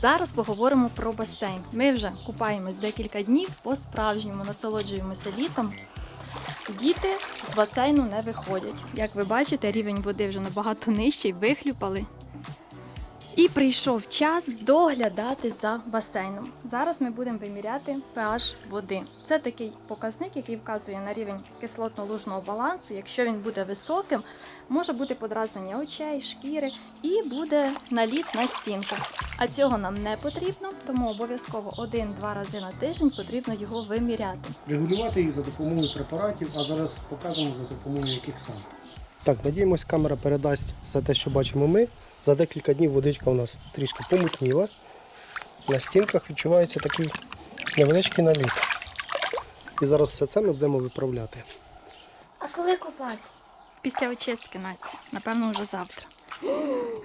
Зараз поговоримо про басейн. Ми вже купаємось декілька днів, по-справжньому насолоджуємося літом. Діти з басейну не виходять. Як ви бачите, рівень води вже набагато нижчий, вихлюпали. І прийшов час доглядати за басейном. Зараз ми будемо виміряти pH води. Це такий показник, який вказує на рівень кислотно-лужного балансу. Якщо він буде високим, може бути подразнення очей, шкіри і буде наліт на стінках. А цього нам не потрібно, тому обов'язково один-два рази на тиждень потрібно його виміряти. регулювати їх за допомогою препаратів, а зараз покажемо за допомогою яких саме. Так, надіємось, камера передасть все те, що бачимо ми. За декілька днів водичка у нас трішки помутніла. На стінках відчувається такий невеличкий наліт. І зараз все це ми будемо виправляти. А коли купатись? Після очистки Настя, напевно, вже завтра.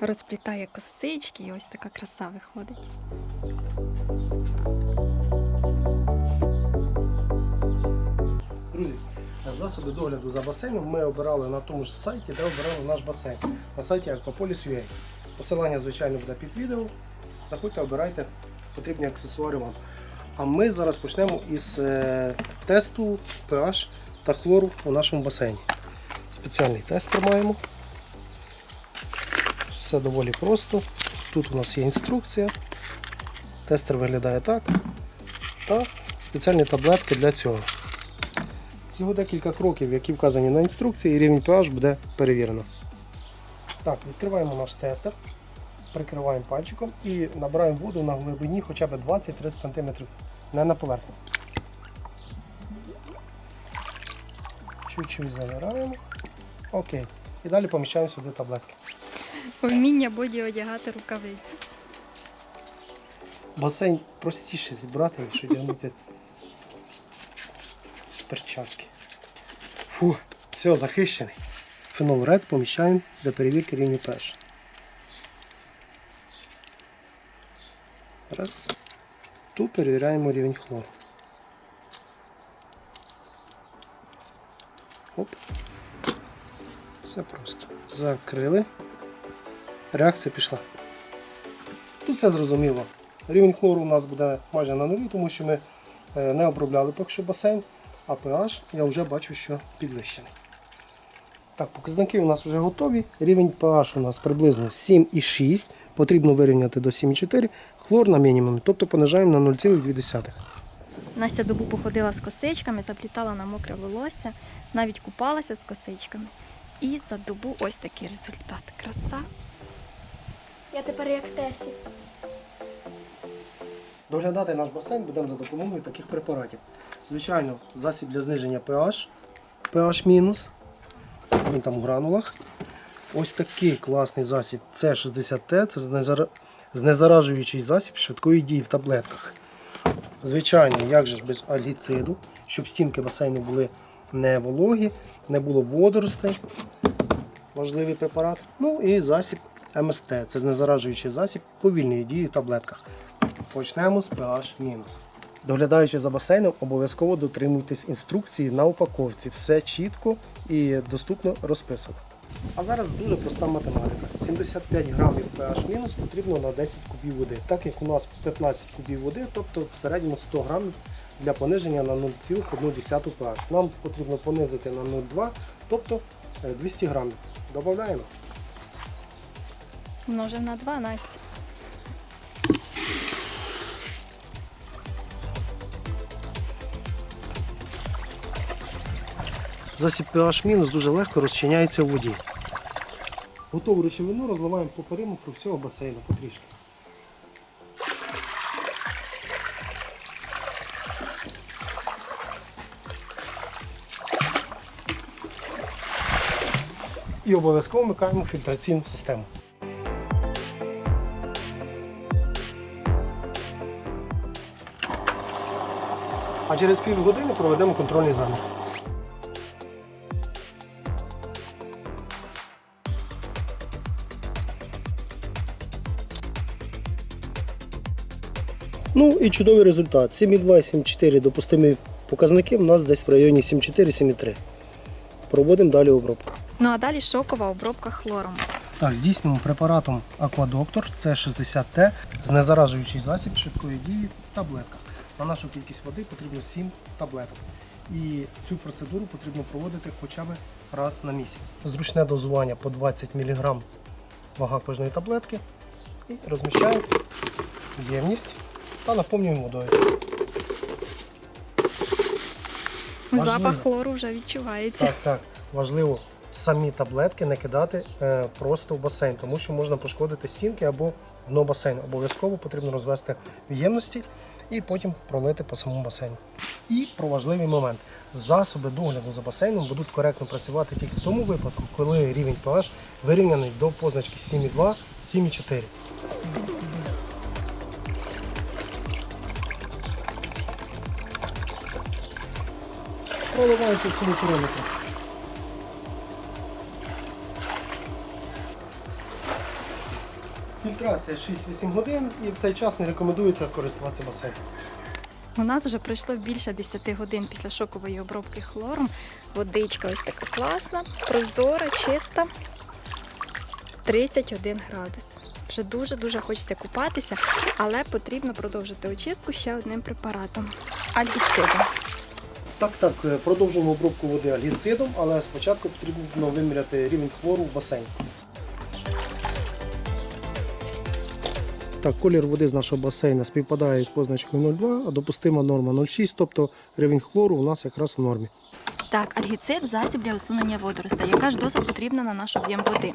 Розплітає косички і ось така краса виходить. Засоби догляду за басейном ми обирали на тому ж сайті, де обирали наш басейн. На сайті Aquapolis.ua. Посилання, звичайно, буде під відео. Заходьте, обирайте потрібні аксесуари вам. А ми зараз почнемо із е, тесту pH та хлору у нашому басейні. Спеціальний тестер маємо. Все доволі просто. Тут у нас є інструкція. Тестер виглядає так. Та спеціальні таблетки для цього. Всього декілька кроків, які вказані на інструкції, і рівень pH буде перевірено. Так, відкриваємо наш тестер, прикриваємо пальчиком і набираємо воду на глибині хоча б 20-30 см, не на поверхні. Чуть-чуть завираємо. Окей. І далі поміщаємо сюди таблетки. Вміння боді одягати рукавиці. Басейн простіше зібрати, ніж одягнути перчатки. Фу, все, захищений. Фенол Ред поміщаємо для перевірки рівня pH. Раз. Тут перевіряємо рівень хлору. Оп. Все просто. Закрили. Реакція пішла. Тут все зрозуміло. Рівень хлору у нас буде майже на нулі, тому що ми е, не обробляли поки що басейн, а pH я вже бачу, що підвищений. Так, показники у нас вже готові. Рівень pH у нас приблизно 7,6. Потрібно вирівняти до 7,4. Хлор на мінімумі, тобто понижаємо на 0,2. Настя добу походила з косичками, заплітала на мокре волосся, навіть купалася з косичками. І за добу ось такий результат. Краса. Я тепер як Тесі. Доглядати наш басейн будемо за допомогою таких препаратів. Звичайно, засіб для зниження pH, pH-, він там у гранулах. Ось такий класний засіб С60Т, це знезара- знезаражуючий засіб швидкої дії в таблетках. Звичайно, як же без альгіциду, щоб стінки басейну були не вологі, не було водоростей. Важливий препарат. Ну і засіб МСТ, це знезаражуючий засіб повільної дії в таблетках. Почнемо з pH. Доглядаючи за басейном, обов'язково дотримуйтесь інструкції на упаковці. Все чітко і доступно розписано. А зараз дуже проста математика. 75 грамів pH потрібно на 10 кубів води. Так як у нас 15 кубів води, тобто в середньому 100 грамів для пониження на 0,1 pH. Нам потрібно понизити на 0,2, тобто е, 200 грамів. Додаємо. Множив на 2, Настя. Засіб pH дуже легко розчиняється у воді. Готову речовину розливаємо по периметру всього басейну потрішки. І обов'язково вмикаємо фільтраційну систему. А через півгодини проведемо контрольний замір. Ну і чудовий результат. 7,2 7,4 допустимі показники у нас десь в районі 7,4-7,3. Проводимо далі обробку. Ну а далі шокова обробка хлором. Так, здійснюємо препаратом Аквадоктор С60Т знезаражуючий засіб швидкої дії в таблетках. На нашу кількість води потрібно 7 таблеток. І цю процедуру потрібно проводити хоча б раз на місяць. Зручне дозування по 20 мг вага кожної таблетки. І розміщаємо ємність та наповнюємо водою. Важливо. Запах хлору вже відчувається. Так, так. Важливо самі таблетки не кидати е, просто в басейн, тому що можна пошкодити стінки або дно басейну. Обов'язково потрібно розвести в ємності і потім пролити по самому басейну. І про важливий момент: засоби догляду за басейном будуть коректно працювати тільки в тому випадку, коли рівень pH вирівняний до позначки 7,2, Проливаємо по всьому периметру. Фільтрація 6-8 годин і в цей час не рекомендується користуватися басейном. У нас вже пройшло більше 10 годин після шокової обробки хлором. Водичка ось така класна, прозора, чиста. 31 градус. Вже дуже-дуже хочеться купатися, але потрібно продовжити очистку ще одним препаратом альгіцидом. Так, так, е, продовжуємо обробку води альгіцидом, але спочатку потрібно виміряти рівень хлору в басейні. Так, колір води з нашого басейну співпадає з позначкою 0,2, а допустима норма 0,6, тобто рівень хлору у нас якраз в нормі. Так, альгіцид засіб для усунення водоростей. Яка ж доза потрібна на наш об'єм води?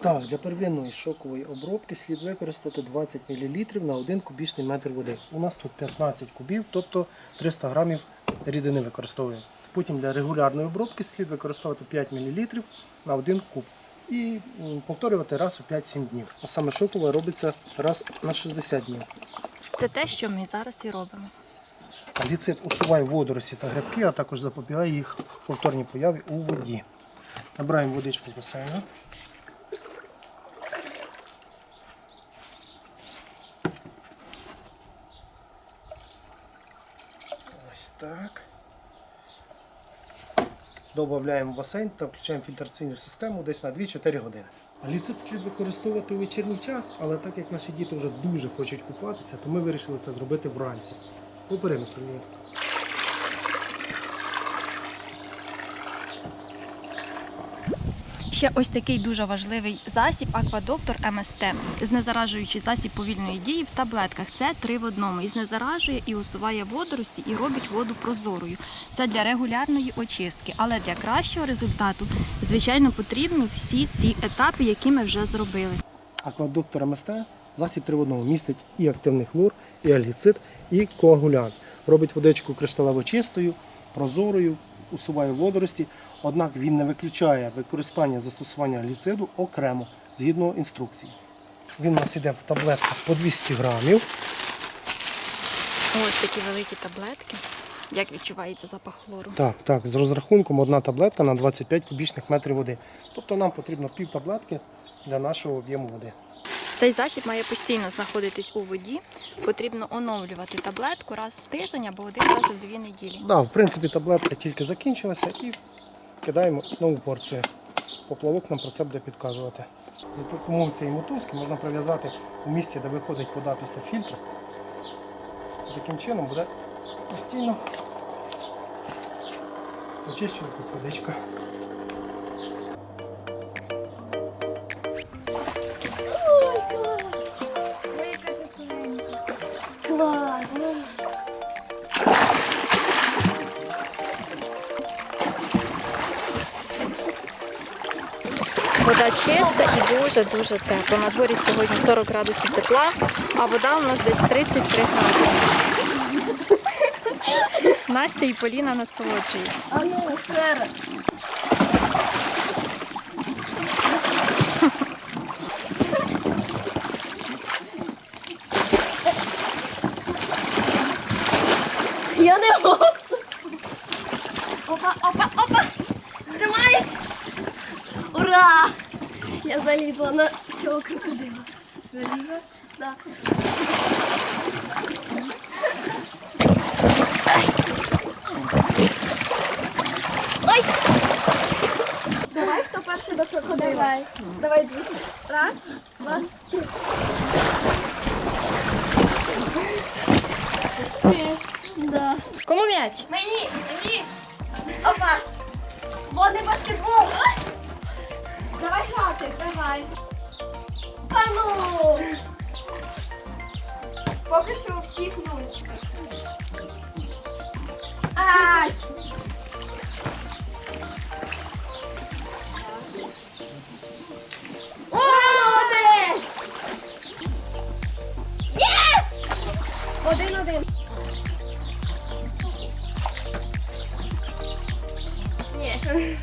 Так, для первинної шокової обробки слід використати 20 мл на 1 кубічний метр води. У нас тут 15 кубів, тобто 300 грамів рідини використовуємо. Потім для регулярної обробки слід використовувати 5 мл на 1 куб. І повторювати раз у 5-7 днів. А саме шокова робиться раз на 60 днів. Це те, що ми зараз і робимо. Ліцит усуває водорості та грибки, а також запобігає їх повторній появі у воді. Набираємо водичку з басейну. Ось так. Додаємо в басейн та включаємо фільтраційну систему десь на 2-4 години. Ліцит слід використовувати у вечірній час, але так як наші діти вже дуже хочуть купатися, то ми вирішили це зробити вранці. По периметру. Ще ось такий дуже важливий засіб Аквадоктор МСТ. Знезаражуючий засіб повільної дії в таблетках. Це три в одному. І знезаражує, і усуває водорості, і робить воду прозорою. Це для регулярної очистки. Але для кращого результату, звичайно, потрібні всі ці етапи, які ми вже зробили. Аквадоктор МСТ засіб три в одному містить і активний хлор, і альгіцид, і коагулянт. Робить водичку кришталево чистою, прозорою, усуває водорості. Однак він не виключає використання застосування альгіциду окремо згідно інструкції. Він у нас іде в таблетках по 200 грамів. Ось такі великі таблетки. Як відчувається запах хлору? Так, так, з розрахунком одна таблетка на 25 кубічних метрів води. Тобто нам потрібно пів таблетки для нашого об'єму води. Цей засіб має постійно знаходитись у воді. Потрібно оновлювати таблетку раз в тиждень або один раз у дві неділі. Да, в принципі, таблетка тільки закінчилася і кидаємо нову порцію. Поплавок нам про це буде підказувати. За допомогою цієї мотузки можна прив'язати у місці, де виходить вода після фільтру. Таким чином буде постійно очищуватись водичка. Вода чиста і дуже-дуже тепла. На дворі сьогодні 40 градусів тепла, а вода у нас десь 33 градуси. Настя і Поліна насолоджуються. А ну, ще раз. Я не можу. Опа, опа, опа. Тримаюсь. Ура! Я залізла на цього крокодила. Залізла? Да. Ой! Давай, хто перший до крокодила. Давай. Давай звідси. Раз, два, три. Да. Кому м'яч? Мені, мені. Опа. Водний баскетбол. Давай грати, давай. Та ну. Поки що у всіх нуль. Ай. Молодець! Єс! Один-один. Ні.